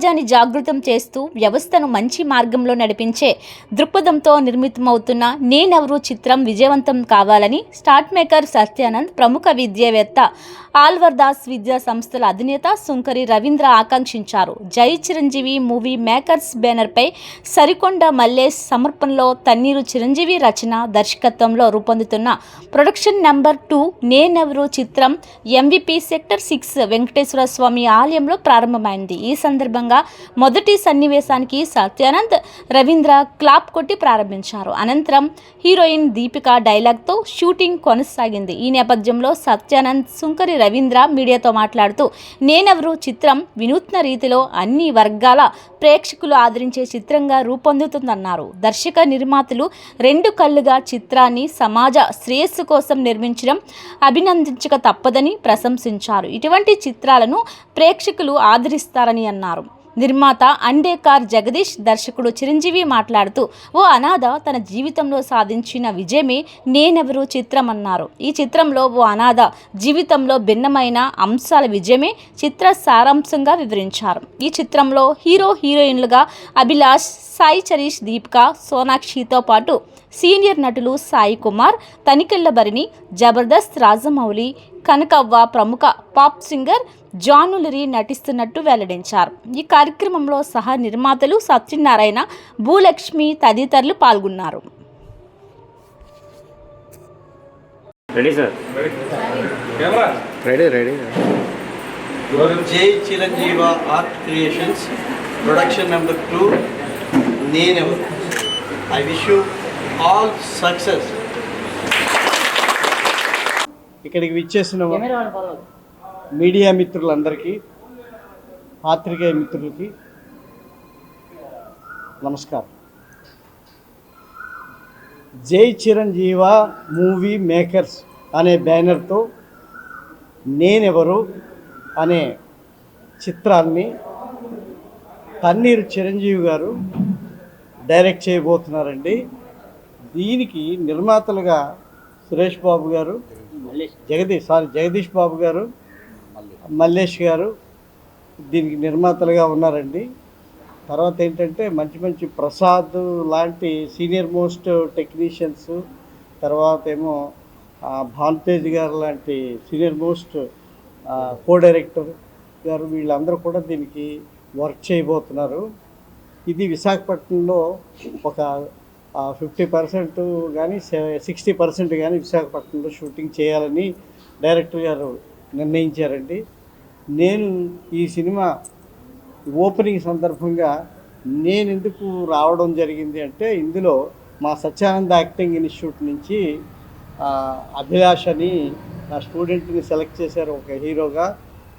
సమాజాన్ని జాగృతం చేస్తూ వ్యవస్థను మంచి మార్గంలో నడిపించే దృక్పథంతో నిర్మితమవుతున్న నేనెవరు చిత్రం విజయవంతం కావాలని స్టార్ట్ మేకర్ సత్యానంద్ ప్రముఖ విద్యావేత్త ఆల్వర్ దాస్ విద్యా సంస్థల అధినేత సుంకరి రవీంద్ర ఆకాంక్షించారు. జై చిరంజీవి మూవీ మేకర్స్ బ్యానర్పై సరికొండ మల్లేష్ సమర్పణలో తన్నీరు చిరంజీవి రచన దర్శకత్వంలో రూపొందుతున్న ప్రొడక్షన్ నెంబర్ టూ నేనెవరు చిత్రం MVP sector six Venkateswara Swamy ఆలయంలో ప్రారంభమైంది. ఈ సందర్భంగా మొదటి సన్నివేశానికి సత్యానంద్ రవీంద్ర క్లాప్ కొట్టి ప్రారంభించారు. అనంతరం హీరోయిన్ దీపిక డైలాగ్తో షూటింగ్ కొనసాగింది. ఈ నేపథ్యంలో సత్యానంద్ సుంకరి రవీంద్ర మీడియాతో మాట్లాడుతూ నేనెవరు? చిత్రం వినూత్న రీతిలో అన్ని వర్గాల ప్రేక్షకులు ఆదరించే చిత్రంగా రూపొందుతుందన్నారు. దర్శక నిర్మాతలు రెండు కళ్ళుగా చిత్రాన్ని సమాజ శ్రేయస్సు కోసం నిర్మించడం అభినందించక తప్పదని ప్రశంసించారు. ఇటువంటి చిత్రాలను ప్రేక్షకులు ఆదరిస్తారని అన్నారు. నిర్మాత అండేకార్ జగదీష్ దర్శకుడు చిరంజీవి మాట్లాడుతూ ఓ అనాథ తన జీవితంలో సాధించిన విజయమే నేనెవరు చిత్రం అన్నారు ఈ చిత్రంలో ఓ అనాథ జీవితంలో భిన్నమైన అంశాల విజయమే చిత్ర సారాంశంగా వివరించారు. ఈ చిత్రంలో హీరో హీరోయిన్లుగా అభిలాష్ సాయి చరీష్ దీపిక సోనాక్షితో పాటు సీనియర్ నటులు సాయి కుమార్ తనికెళ్ళ భరిణి జబర్దస్త్ రాజమౌళి కనకవ్వ ప్రముఖ పాప్ సింగర్ జానులరి నటిస్తున్నట్టు వెల్లడించారు. ఈ కార్యక్రమంలో సహా నిర్మాతలు సత్యనారాయణ భూలక్ష్మి తదితరులు పాల్గొన్నారు. Ready sir ready ready Jai Chiranjeeva art creations production number two Nenevaru I wish you all success. ఇక్కడికి విచ్చేసిన మీడియా మిత్రులందరికీ పాత్రికేయ మిత్రులకి నమస్కారం. జై చిరంజీవ మూవీ మేకర్స్ అనే బ్యానర్తో నేనెవరు అనే చిత్రాన్ని పన్నీరు చిరంజీవి గారు డైరెక్ట్ చేయబోతున్నారండి. దీనికి నిర్మాతలుగా సురేష్ బాబు గారు జగదీష్ సారీ జగదీష్ బాబు గారు మల్లేష్ గారు దీనికి నిర్మాతలుగా ఉన్నారండి. తర్వాత ఏంటంటే మంచి మంచి ప్రసాద్ లాంటి సీనియర్ మోస్ట్ టెక్నీషియన్స్ తర్వాత ఏమో భాన్తేజ్ గారు లాంటి సీనియర్ మోస్ట్ కో డైరెక్టర్ గారు వీళ్ళందరూ కూడా దీనికి వర్క్ చేయబోతున్నారు. ఇది విశాఖపట్నంలో ఒక ఫిఫ్టీ పర్సెంట్ కానీ సిక్స్టీ పర్సెంట్ కానీ విశాఖపట్నంలో షూటింగ్ చేయాలని డైరెక్టర్ గారు నిర్ణయించారండి. నేను ఈ సినిమా ఓపెనింగ్ సందర్భంగా నేను ఎందుకు రావడం జరిగింది అంటే ఇందులో మా సత్యానంద యాక్టింగ్ ఇన్స్టిట్యూట్ నుంచి అభిలాష్ అని నా స్టూడెంట్ని సెలెక్ట్ చేశారు ఒక హీరోగా.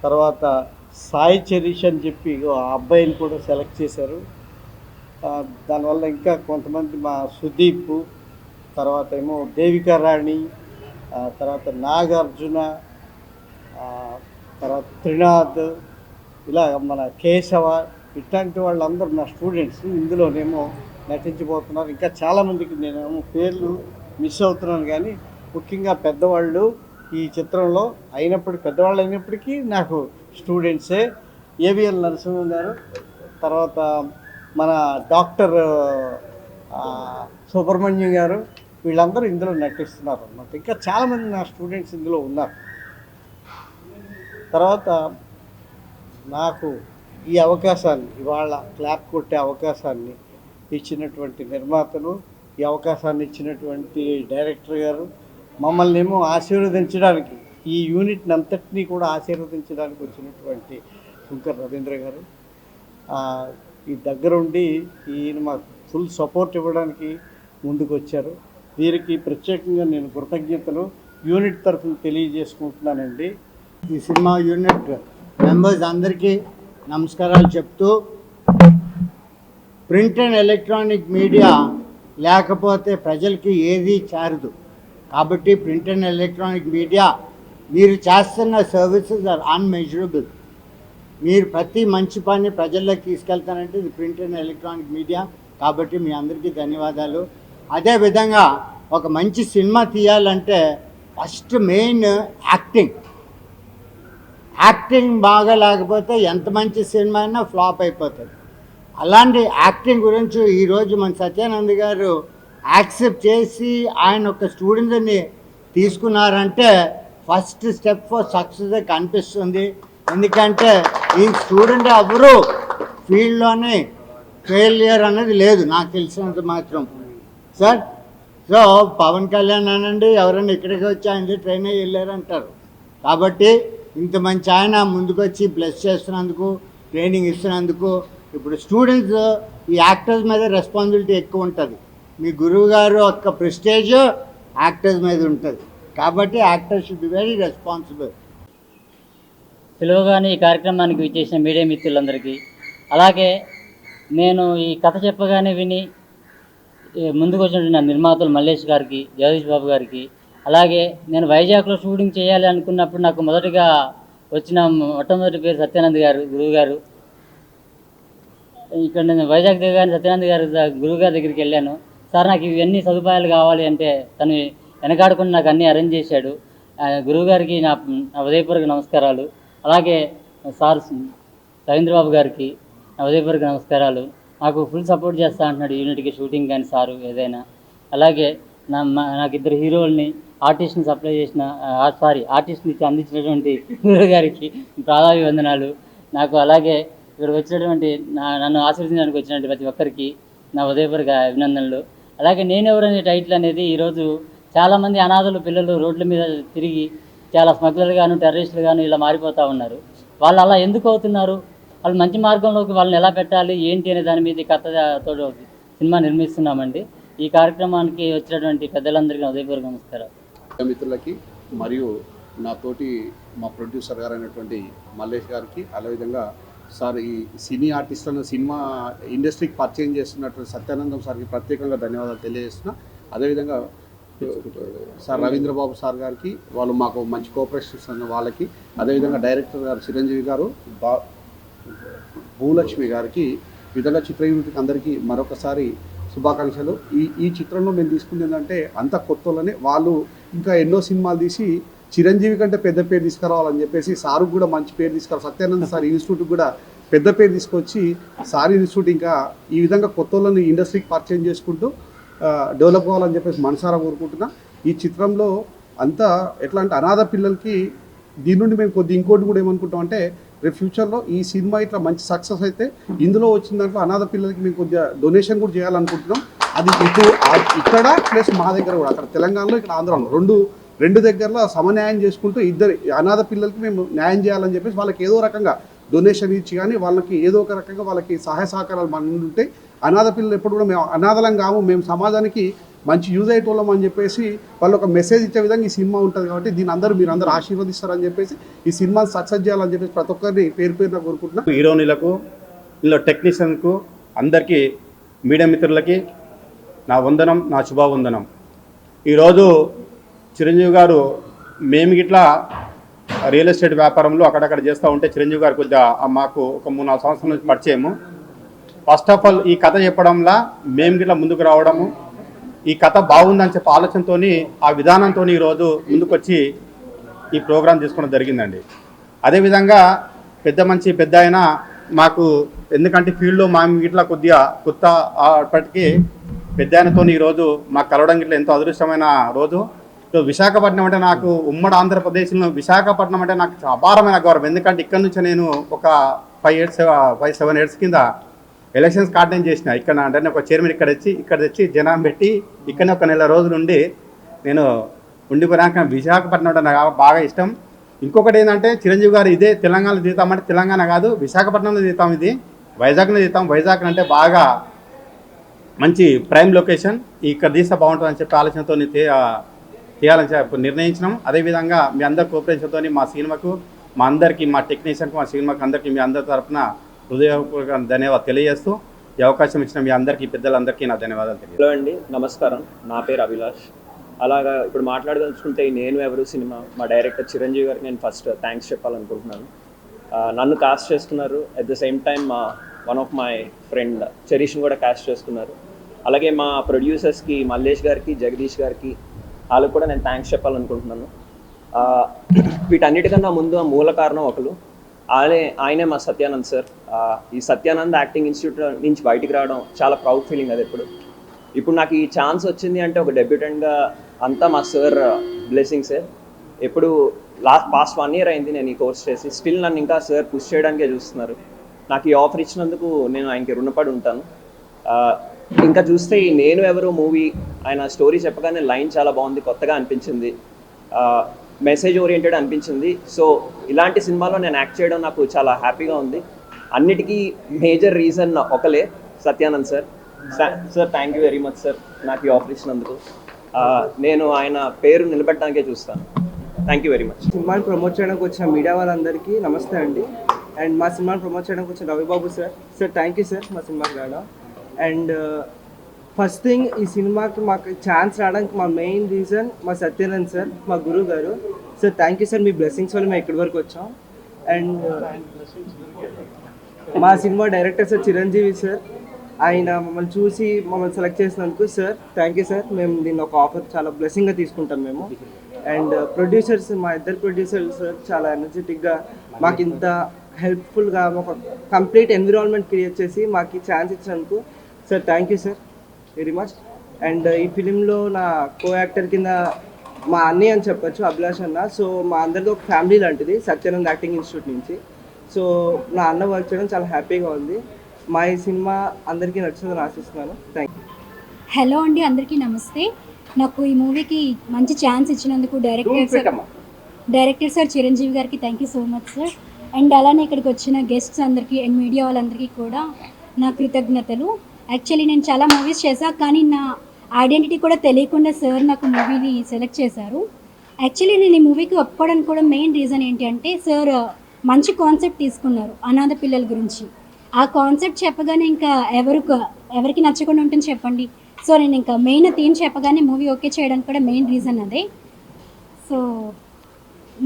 తర్వాత సాయి చెరీష్ అని చెప్పి ఆ అబ్బాయిని కూడా సెలెక్ట్ చేశారు. దానివల్ల ఇంకా కొంతమంది మా సుదీప్ తర్వాత ఏమో దేవికా రాణి తర్వాత నాగార్జున తర్వాత త్రినాథ్ ఇలా మన కేశవ ఇట్లాంటి వాళ్ళందరూ నా స్టూడెంట్స్. ఇందులోనేమో నటించిపోతున్నారు ఇంకా చాలామందికి నేనేమో పేర్లు మిస్ అవుతున్నాను కానీ ముఖ్యంగా పెద్దవాళ్ళు ఈ చిత్రంలో అయినప్పటికీ పెద్దవాళ్ళు అయినప్పటికీ నాకు స్టూడెంట్సే. ఏవిఎల్ నరసింహం గారు తర్వాత మన డాక్టర్ సుబ్రహ్మణ్యం గారు వీళ్ళందరూ ఇందులో నటిస్తున్నారు అన్నమాట. ఇంకా చాలామంది నా స్టూడెంట్స్ ఇందులో ఉన్నారు. తర్వాత నాకు ఈ అవకాశాన్ని ఇవాళ క్లాప్ కొట్టే అవకాశాన్ని ఇచ్చినటువంటి నిర్మాతలు ఈ అవకాశాన్ని ఇచ్చినటువంటి డైరెక్టర్ గారు మమ్మల్ని ఏమో ఆశీర్వదించడానికి ఈ యూనిట్ని అంతటినీ కూడా ఆశీర్వదించడానికి వచ్చినటువంటి శంకర్ రవీంద్ర గారు. ఈ దగ్గరుండి ఈయన మాకు ఫుల్ సపోర్ట్ ఇవ్వడానికి ముందుకు వచ్చారు వీరికి ప్రత్యేకంగా నేను కృతజ్ఞతలు. యూనిట్ తరఫున తెలియజేసుకుంటున్నానండి. ఈ సినిమా యూనిట్ మెంబర్స్ అందరికీ నమస్కారాలు చెప్తూ ప్రింట్ అండ్ ఎలక్ట్రానిక్ మీడియా లేకపోతే ప్రజలకి ఏది చేరదు. కాబట్టి ప్రింట్ అండ్ ఎలక్ట్రానిక్ మీడియా మీరు చేస్తున్న సర్వీసెస్ ఆర్ అన్మెజరబుల్. మీరు ప్రతి మంచి పని ప్రజల్లోకి తీసుకెళ్తానంటే ఇది ప్రింట్ అండ్ ఎలక్ట్రానిక్ మీడియా. కాబట్టి మీ అందరికీ ధన్యవాదాలు. అదేవిధంగా ఒక మంచి సినిమా తీయాలంటే ఫస్ట్ మెయిన్ యాక్టింగ్. యాక్టింగ్ బాగా లేకపోతే ఎంత మంచి సినిమా అయినా ఫ్లాప్ అయిపోతుంది. అలాంటి యాక్టింగ్ గురించి ఈరోజు మన సత్యానంద్ గారు యాక్సెప్ట్ చేసి ఆయన ఒక స్టూడెంట్ని తీసుకున్నారంటే ఫస్ట్ స్టెప్ ఫర్ సక్సెస్ కనిపిస్తుంది. ఎందుకంటే ఈ స్టూడెంట్ ఎవరు ఫీల్డ్లోనే ఫెయిలియర్ అనేది లేదు నాకు తెలిసినంత మాత్రం. సార్ సో పవన్ కళ్యాణ్ అనండి ఎవరైనా ఇక్కడికి వచ్చి ఆయన ట్రైన్ అయ్యి వెళ్ళారంటారు. కాబట్టి ఇంత మంచి ఆయన ముందుకొచ్చి బ్లెస్ చేస్తున్నందుకు ట్రైనింగ్ ఇస్తున్నందుకు ఇప్పుడు స్టూడెంట్స్ ఈ యాక్టర్స్ మీద రెస్పాన్సిబిలిటీ ఎక్కువ ఉంటుంది. మీ గురువు గారు యొక్క ప్రెస్టేజ్ యాక్టర్స్ మీద ఉంటుంది. కాబట్టి actors should be very responsible పిలువగానే ఈ కార్యక్రమానికి విచ్చేసిన మీడియా మిత్రులందరికీ అలాగే నేను ఈ కథ చెప్పగానే విని ముందుకు వచ్చినటువంటి నా నిర్మాతలు మల్లేష్ గారికి జగదీష్ బాబు గారికి అలాగే నేను వైజాగ్లో షూటింగ్ చేయాలి అనుకున్నప్పుడు నాకు మొదటిగా వచ్చిన మొట్టమొదటి పేరు సత్యానంద్ గారు గురువు గారు ఇక్కడ నేను వైజాగ్ దిగగానే సత్యానంద్ గారు గురువు గారి దగ్గరికి వెళ్ళాను. సార్ నాకు ఇవన్నీ సదుపాయాలు కావాలి అంటే తను వెనకాడకుండా నాకు అన్నీ అరేంజ్ చేశాడు. గురువుగారికి గురువు గారికి నా నా ఉదయపూర్వక నమస్కారాలు. అలాగే సార్ రవీంద్రబాబు గారికి ఉదయపూర్కి నమస్కారాలు. నాకు ఫుల్ సపోర్ట్ చేస్తా అంటున్నాడు యూనిట్కి షూటింగ్ కానీ సారు ఏదైనా. అలాగే నా మా- నాకు ఇద్దరు హీరోల్ని ఆర్టిస్ట్ని సప్లై చేసిన సారీ ఆర్టిస్ట్ని అందించినటువంటి హీరో గారికి ప్రాధాన్యవందనాలు. నాకు అలాగే ఇక్కడ వచ్చినటువంటి నా నన్ను ఆశీర్వదించడానికి వచ్చినటువంటి ప్రతి ఒక్కరికి నా ఉదయపూర్వక అభినందనలు. అలాగే నేనెవరనే టైటిల్ అనేది ఈరోజు చాలామంది అనాథలు పిల్లలు రోడ్ల మీద తిరిగి చాలా స్మగ్లర్లు కానీ టెర్రరిస్టులు కానీ ఇలా మారిపోతూ ఉన్నారు. వాళ్ళు అలా ఎందుకు అవుతున్నారు? వాళ్ళు మంచి మార్గంలోకి వాళ్ళని ఎలా పెట్టాలి? ఏంటి అనే దాని మీద కథతో సినిమా నిర్మిస్తున్నామండి. ఈ కార్యక్రమానికి వచ్చినటువంటి పెద్దలందరికీ నా ఉదయపూర్వక నమస్కారం మిత్రులకి మరియు నాతోటి మా ప్రొడ్యూసర్ గారు అయినటువంటి మల్లేష్ గారికి అదేవిధంగా సార్ ఈ సినీ ఆర్టిస్టులను సినిమా ఇండస్ట్రీకి పరిచయం చేస్తున్నటువంటి సత్యానందం సార్కి ప్రత్యేకంగా ధన్యవాదాలు తెలియజేస్తున్నా. అదేవిధంగా సార్ రవీంద్రబాబు సార్ గారికి వాళ్ళు మాకు మంచి కోఆపరేషన్ ఇస్తున్న వాళ్ళకి అదేవిధంగా డైరెక్టర్ గారు చిరంజీవి గారు బా భూలక్ష్మి గారికి విధంగా చిత్ర యూనిట్కి అందరికీ మరొకసారి శుభాకాంక్షలు. ఈ ఈ చిత్రంలో మేము తీసుకుంది ఏంటంటే అంత కొత్తలోనే వాళ్ళు ఇంకా ఎన్నో సినిమాలు తీసి చిరంజీవి కంటే పెద్ద పేరు తీసుకురావాలని చెప్పేసి సారు కూడా మంచి పేరు తీసుకురావాలి. సత్యానంద సార్ ఇన్స్టిట్యూట్ కూడా పెద్ద పేరు తీసుకొచ్చి సార్ ఇన్స్టిట్యూట్ ఇంకా ఈ విధంగా కొత్త వాళ్ళని ఇండస్ట్రీకి పరిచయం చేసుకుంటూ డెవలప్ అవ్వాలని చెప్పేసి మనసారా కోరుకుంటున్నా. ఈ చిత్రంలో అంతా ఎట్లా అంటే అనాథ పిల్లలకి దీని నుండి మేము కొద్ది ఇంకోటి కూడా ఏమనుకుంటాం అంటే రేపు ఫ్యూచర్లో ఈ సినిమా ఇట్లా మంచి సక్సెస్ అయితే ఇందులో వచ్చిన దాంట్లో అనాథ పిల్లలకి మేము కొద్దిగా డొనేషన్ కూడా చేయాలనుకుంటున్నాం. అది ఇటు ఇక్కడ ప్లస్ మా దగ్గర కూడా అక్కడ తెలంగాణలో ఇక్కడ ఆంధ్రాలో రెండు రెండు దగ్గరలో సమన్యాయం చేసుకుంటూ ఇద్దరు అనాథ పిల్లలకి మేము న్యాయం చేయాలని చెప్పేసి వాళ్ళకి ఏదో రకంగా డొనేషన్ ఇచ్చి కానీ వాళ్ళకి ఏదో ఒక రకంగా వాళ్ళకి సహాయ సహకారాలు మన ఉంటాయి అనాథ పిల్లలు ఎప్పుడు కూడా మేము అనాథలం కాము మేము సమాజానికి మంచి యూజ్ అయ్యేటోళ్ళం అని చెప్పేసి వాళ్ళు ఒక మెసేజ్ ఇచ్చే విధంగా ఈ సినిమా ఉంటుంది కాబట్టి దీని అందరూ మీరు అందరూ ఆశీర్వదిస్తారని చెప్పేసి ఈ సినిమాని సక్సెస్ చేయాలని చెప్పేసి ప్రతి ఒక్కరిని పేరు పేరున కోరుకుంటున్నా. హీరోయిన్లకు ఇందులో టెక్నీషియన్కు అందరికీ మీడియా మిత్రులకి నా వందనం నా శుభవందనం. ఈరోజు చిరంజీవి గారు మేము గిట్లా రియల్ ఎస్టేట్ వ్యాపారంలో అక్కడక్కడ చేస్తూ ఉంటే చిరంజీవి గారు కొద్దిగా మాకు ఒక మూడు నాలుగు సంవత్సరాల నుంచి పరిచయము. ఫస్ట్ ఆఫ్ ఆల్ ఈ కథ చెప్పడంలా మేము గిట్లా ముందుకు రావడము. ఈ కథ బాగుందని చెప్పే ఆలోచనతో ఆ విధానంతో ఈరోజు ముందుకొచ్చి ఈ ప్రోగ్రాం తీసుకోవడం జరిగిందండి. అదేవిధంగా పెద్ద మంచి పెద్ద ఆయన మాకు ఎందుకంటే ఫీల్డ్లో మా ఇట్లా కొద్దిగా కొత్త అప్పటికీ పెద్ద ఆయనతో ఈరోజు మాకు కలవడం ఇట్లా ఎంతో అదృష్టమైన రోజు. సో విశాఖపట్నం అంటే నాకు ఉమ్మడి ఆంధ్రప్రదేశ్లో విశాఖపట్నం అంటే నాకు అపారమైన గౌరవం. ఎందుకంటే ఇక్కడ నుంచి నేను ఒక five years five seven years కింద ఎలక్షన్స్ కార్డెన్ చేసిన. ఇక్కడ అంటే ఒక చైర్మన్ ఇక్కడ వచ్చి ఇక్కడ తెచ్చి జనం పెట్టి ఇక్కడనే ఒక నెల రోజులు ఉండి నేను ఉండిపోయాక విశాఖపట్నం నాకు బాగా ఇష్టం. ఇంకొకటి ఏంటంటే చిరంజీవి గారు ఇదే తెలంగాణలో దిగుతామంటే తెలంగాణ కాదు విశాఖపట్నంలో దిగుతాం ఇది వైజాగ్లో దిగుతాం వైజాగ్ అంటే బాగా మంచి ప్రైమ్ లొకేషన్ ఇక్కడ తీస్తే బాగుంటుందని చెప్పి ఆలోచనతో తీయాలని చెప్పి నిర్ణయించినాం. అదేవిధంగా మీ అందరి కోఆపరేషన్తో మా సినిమాకు మా అందరికీ మా టెక్నీషియన్కి మా సినిమాకి అందరికీ మీ అందరి తరఫున హృదయపూర్వక ధన్యవాదాలు తెలియజేస్తూ ఈ అవకాశం ఇచ్చిన మీ అందరికీ పెద్దలందరికీ నా ధన్యవాదాలు తెలియదు హలో అండి నమస్కారం. నా పేరు అభిలాష్. అలాగా ఇప్పుడు మాట్లాడదలుచుకుంటే నేను ఎవరు సినిమా మా డైరెక్టర్ చిరంజీవి గారికి నేను ఫస్ట్ థ్యాంక్స్ చెప్పాలనుకుంటున్నాను. నన్ను కాస్ట్ చేస్తున్నారు. అట్ ద సేమ్ టైం మా వన్ ఆఫ్ మై ఫ్రెండ్ చరీష్ని కూడా కాస్ట్ చేస్తున్నారు. అలాగే మా ప్రొడ్యూసర్స్కి మల్లేష్ గారికి జగదీష్ గారికి వాళ్ళకు కూడా నేను థ్యాంక్స్ చెప్పాలనుకుంటున్నాను. వీటన్నిటికన్నా ముందు ఆ మూల కారణం ఒకరు. ఆయనే ఆయనే మా సత్యానంద్ సార్. ఈ సత్యానంద్ యాక్టింగ్ ఇన్స్టిట్యూట్ నుంచి బయటికి రావడం చాలా ప్రౌడ్ ఫీలింగ్ అది ఎప్పుడు. ఇప్పుడు నాకు ఈ ఛాన్స్ వచ్చింది అంటే ఒక డెబ్యూటెంట్గా అంతా మా సార్ బ్లెస్సింగ్సే ఎప్పుడు లాస్ట్ పాస్ట్ వన్ ఇయర్ అయింది నేను ఈ కోర్స్ చేసి. స్టిల్ నన్ను ఇంకా సార్ పుష్ చేయడానికే చూస్తున్నారు. నాకు ఈ ఆఫర్ ఇచ్చినందుకు నేను ఆయనకి రుణపడి ఉంటాను. ఇంకా చూస్తే ఈ నేను ఎవరు మూవీ ఆయన స్టోరీ చెప్పగానే లైన్ చాలా బాగుంది కొత్తగా అనిపించింది. మెసేజ్ ఓరియంటెడ్ అనిపించింది. సో ఇలాంటి సినిమాలో నేను యాక్ట్ చేయడం నాకు చాలా హ్యాపీగా ఉంది. అన్నిటికీ major reason ఒకలే Satyanand sir sir thank you very much sir నాకు ఈ ఆఫర్ ఇచ్చినందుకు నేను ఆయన పేరు నిలబెట్టడానికే చూస్తాను. థ్యాంక్ యూ వెరీ మచ్ సినిమాని ప్రమోట్ చేయడానికి వచ్చిన మీడియా వాళ్ళందరికీ నమస్తే అండి. అండ్ మా సినిమాని ప్రమోట్ చేయడానికి వచ్చిన Ravibabu sir sir thank you sir మా సినిమాకి రావడం. అండ్ ఫస్ట్ థింగ్ ఈ సినిమాకి మాకు ఛాన్స్ రావడానికి మా మెయిన్ రీజన్ మా సత్యానంద్ సార్ మా గురువు గారు. సార్ థ్యాంక్ యూ సార్ మీ బ్లెస్సింగ్స్ వల్ల మేము ఇక్కడి వరకు వచ్చాం. అండ్ uh, మా సినిమా డైరెక్టర్ సార్ చిరంజీవి సార్ ఆయన మమ్మల్ని చూసి మమ్మల్ని సెలెక్ట్ చేసినందుకు సార్ థ్యాంక్ యూ సార్ మేము దీన్ని ఒక ఆఫర్ చాలా బ్లెస్సింగ్గా తీసుకుంటాం మేము. అండ్ ప్రొడ్యూసర్స్ uh, మా ఇద్దరు ప్రొడ్యూసర్స్ సార్ చాలా ఎనర్జెటిక్గా మాకు ఇంత హెల్ప్ఫుల్గా ఒక కంప్లీట్ ఎన్విరాన్మెంట్ క్రియేట్ చేసి మాకు ఛాన్స్ ఇచ్చినందుకు sir thank you sir very much and ఈ ఫిలింలో నా కో యాక్టర్ కింద మా అన్నయ్య అని చెప్పొచ్చు అభిలాష్ అన్న. సో మా అందరిది ఒక ఫ్యామిలీ లాంటిది సత్యానంద్ యాక్టింగ్ ఇన్స్టిట్యూట్ నుంచి. సో నా అన్న వర్క్ చేయడం చాలా హ్యాపీగా ఉంది. మా ఈ సినిమా అందరికీ నచ్చుతుందని ఆశిస్తున్నాను. థ్యాంక్ యూ హలో అండి అందరికీ నమస్తే. నాకు ఈ మూవీకి మంచి ఛాన్స్ ఇచ్చినందుకు director sir director sir Chiranjeevi గారికి thank you so much sir and అలానే ఇక్కడికి వచ్చిన గెస్ట్స్ అందరికీ అండ్ మీడియా వాళ్ళందరికీ కూడా నా కృతజ్ఞతలు. యాక్చువల్లీ నేను చాలా మూవీస్ చేశాను కానీ నా ఐడెంటిటీ కూడా తెలియకుండా సార్ నాకు మూవీని సెలెక్ట్ చేశారు. యాక్చువల్లీ నేను ఈ మూవీకి ఒప్పుకోవడానికి కూడా మెయిన్ రీజన్ ఏంటి అంటే సార్ uh, మంచి కాన్సెప్ట్ తీసుకున్నారు అనాథ పిల్లల గురించి. ఆ కాన్సెప్ట్ చెప్పగానే ఇంకా ఎవరికి ఎవరికి నచ్చకుండా ఉంటుంది చెప్పండి. సో నేను ఇంకా మెయిన్ థీమ్ చెప్పగానే మూవీ ఓకే చేయడానికి కూడా మెయిన్ రీజన్ అదే. సో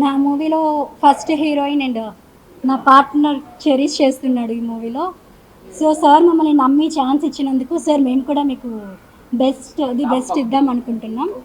నా మూవీలో ఫస్ట్ హీరోయిన్ అండ్ నా పార్ట్నర్ చెరీస్ చేస్తున్నాడు ఈ మూవీలో సో సార్ మమ్మల్ని నమ్మి ఛాన్స్ ఇచ్చినందుకు సార్ మేము కూడా మీకు బెస్ట్ ది బెస్ట్ ఇద్దాం అనుకుంటున్నాం.